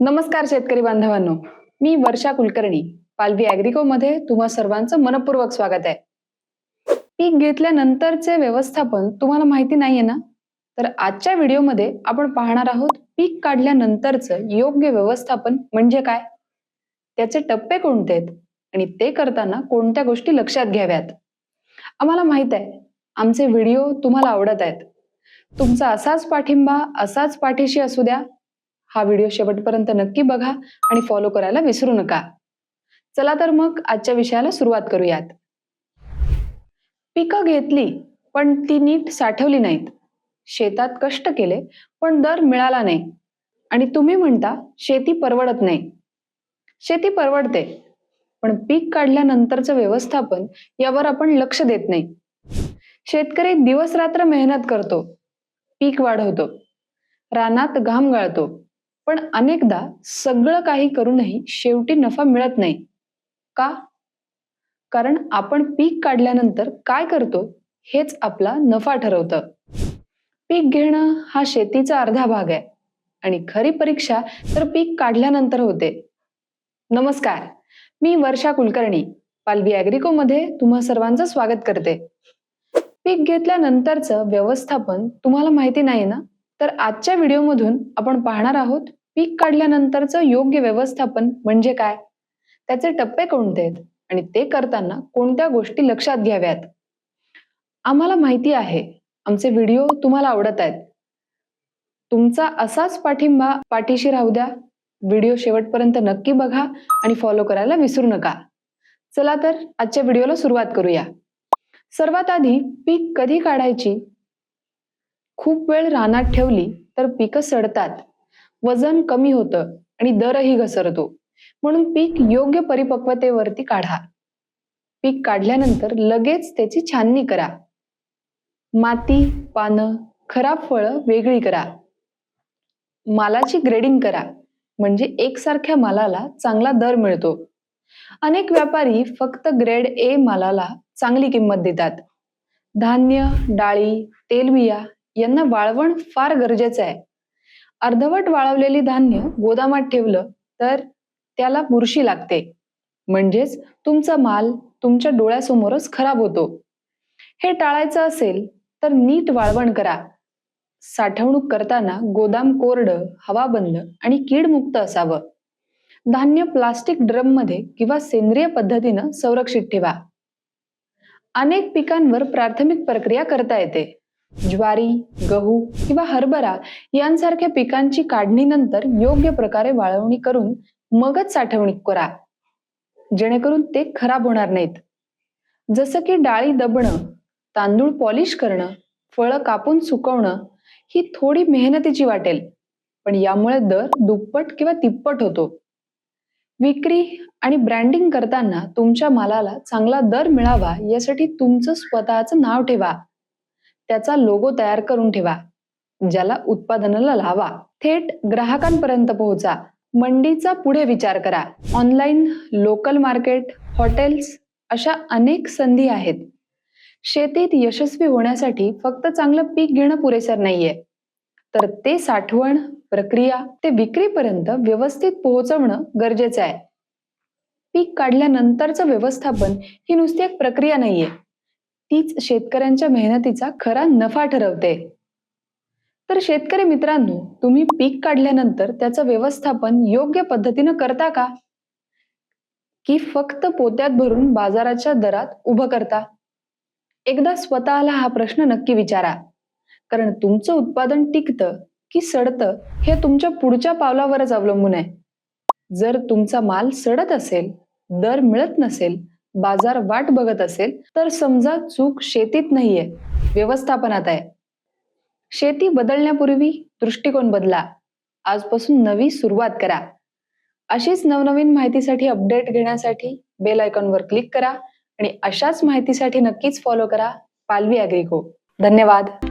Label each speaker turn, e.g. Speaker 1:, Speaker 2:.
Speaker 1: नमस्कार शेतकरी बांधवांनो. मी वर्षा कुलकर्णी पालवी अॅग्रिको मध्ये तुम्हा सर्वांचं मनपूर्वक स्वागत आहे. पीक घेतल्यानंतरचे व्यवस्थापन तुम्हाला माहिती नाहीये ना? तर आजच्या व्हिडिओमध्ये आपण पाहणार आहोत पीक काढल्यानंतरचं योग्य व्यवस्थापन म्हणजे काय? त्याचे टप्पे कोणते आहेत? आणि ते करताना कोणत्या गोष्टी लक्षात घ्याव्यात? आम्हाला माहीत आहे आमचे व्हिडिओ तुम्हाला आवडत आहेत. तुमचा असाच पाठिंबा असाच पाठीशी असू द्या हा व्हिडिओ शेवटपर्यंत नक्की बघा आणि फॉलो करायला विसरू नका. चला तर मग आजच्या विषयाला सुरुवात करूयात. पिकं घेतली पण ती नीट साठवली नाहीत. शेतात कष्ट केले पण दर मिळाला नाही. आणि तुम्ही म्हणता शेती परवडत नाही. शेती परवडते पण पीक काढल्यानंतरचं व्यवस्थापन यावर आपण लक्ष देत नाही. शेतकरी दिवस रात्र मेहनत करतो पीक वाढवतो. रानात घाम गाळतो. पण अनेकदा सगळं काही करूनही शेवटी नफा मिळत नाही. का? कारण आपण पीक काढल्यानंतर काय करतो? हेच आपला नफा ठरवतं. पीक घेणं हा शेतीचा अर्धा भाग आहे. आणि खरी परीक्षा तर पीक काढल्यानंतर होते. नमस्कार. मी वर्षा कुलकर्णी पालवी अॅग्रिको मध्ये तुम्हा सर्वांचं स्वागत करते. पीक घेतल्यानंतरचं व्यवस्थापन तुम्हाला माहिती नाही ना? तर आजच्या व्हिडिओमधून आपण पाहणार आहोत पीक काढल्यानंतरचं योग्य व्यवस्थापन म्हणजे काय? त्याचे टप्पे कोणते आहेत? आणि ते करताना कोणत्या गोष्टी लक्षात घ्याव्यात? आम्हाला माहिती आहे. आमचे व्हिडिओ तुम्हाला आवडत आहेत. तुमचा असाच पाठिंबा पाठीशी राहू द्या. व्हिडिओ शेवटपर्यंत नक्की बघा आणि फॉलो करायला विसरू नका. चला तर आजच्या व्हिडिओला सुरुवात करूया. सर्वात आधी पीक कधी काढायची? खूप वेळ रानात ठेवली तर पिकं सडतात. वजन कमी होतं आणि दरही घसरतो. म्हणून पीक योग्य परिपक्वतेवरती काढा. पीक काढल्यानंतर लगेच त्याची छाननी करा. माती पानं खराब फळं वेगळी करा. मालाची ग्रेडिंग करा. म्हणजे एकसारख्या मालाला चांगला दर मिळतो. अनेक व्यापारी फक्त ग्रेड ए मालाला चांगली किंमत देतात. धान्य डाळी तेलबिया यांना वाळवण फार गरजेचं आहे. अर्धवट वाळवलेली धान्य गोदामात ठेवलं तर त्याला बुरशी लागते. म्हणजेच तुमचा माल तुमच्या डोळ्यासमोरच खराब होतो. हे टाळायचं असेल तर नीट वाळवण करा. साठवणूक करताना गोदाम कोरडं हवाबंद आणि कीडमुक्त असावं. धान्य प्लास्टिक ड्रममध्ये किंवा सेंद्रिय पद्धतीनं संरक्षित ठेवा. अनेक पिकांवर प्राथमिक प्रक्रिया करता येते. ज्वारी गहू किंवा हरभरा यांसारख्या पिकांची काढणीनंतर योग्य प्रकारे वाळवणी करून मगच साठवणूक करा. जेणेकरून ते खराब होणार नाहीत. जसं की डाळी दबणं तांदूळ पॉलिश करणं फळं कापून सुकवणं ही थोडी मेहनतीची वाटेल पण यामुळे दर दुप्पट किंवा तिप्पट होतो. विक्री आणि ब्रँडिंग करताना तुमच्या मालाला चांगला दर मिळावा यासाठी तुमचं स्वतःचं नाव ठेवा. त्याचा लोगो तयार करून ठेवा ज्याला उत्पादनाला लावा. थेट ग्राहकांपर्यंत पोहोचा. मंडीचा पुढे विचार करा. ऑनलाईन लोकल मार्केट हॉटेल्स अशा अनेक संधी आहेत. शेतीत यशस्वी होण्यासाठी फक्त चांगलं पीक घेणं पुरेसर नाहीये. तर ते साठवण प्रक्रिया ते विक्रीपर्यंत व्यवस्थित पोहोचवणं गरजेचं आहे. पीक काढल्यानंतरचं व्यवस्थापन ही नुसती एक प्रक्रिया नाहीये. तीच शेतकऱ्यांच्या मेहनतीचा खरा नफा ठरवते. तर शेतकरी मित्रांनो तुम्ही पीक काढल्यानंतर त्याचं व्यवस्थापन योग्य पद्धतीनं करता का? की फक्त पोत्यात भरून बाजाराच्या दरात उभं करता? एकदा स्वतःला हा प्रश्न नक्की विचारा. कारण तुमचं उत्पादन टिकतं की सडतं हे तुमच्या पुढच्या पावलावरच अवलंबून आहे. जर तुमचा माल सडत असेल दर मिळत नसेल बाजार वाट बघत असेल तर समजा चूक शेतीत नाहीये व्यवस्थापनात आहे. शेती बदलण्यापूर्वी दृष्टिकोन बदला. आजपासून नवी सुरुवात करा. अशीच नवनवीन माहितीसाठी अपडेट घेण्यासाठी बेल आयकॉनवर क्लिक करा आणि अशाच माहितीसाठी नक्कीच फॉलो करा. पालवी अॅग्रिको धन्यवाद.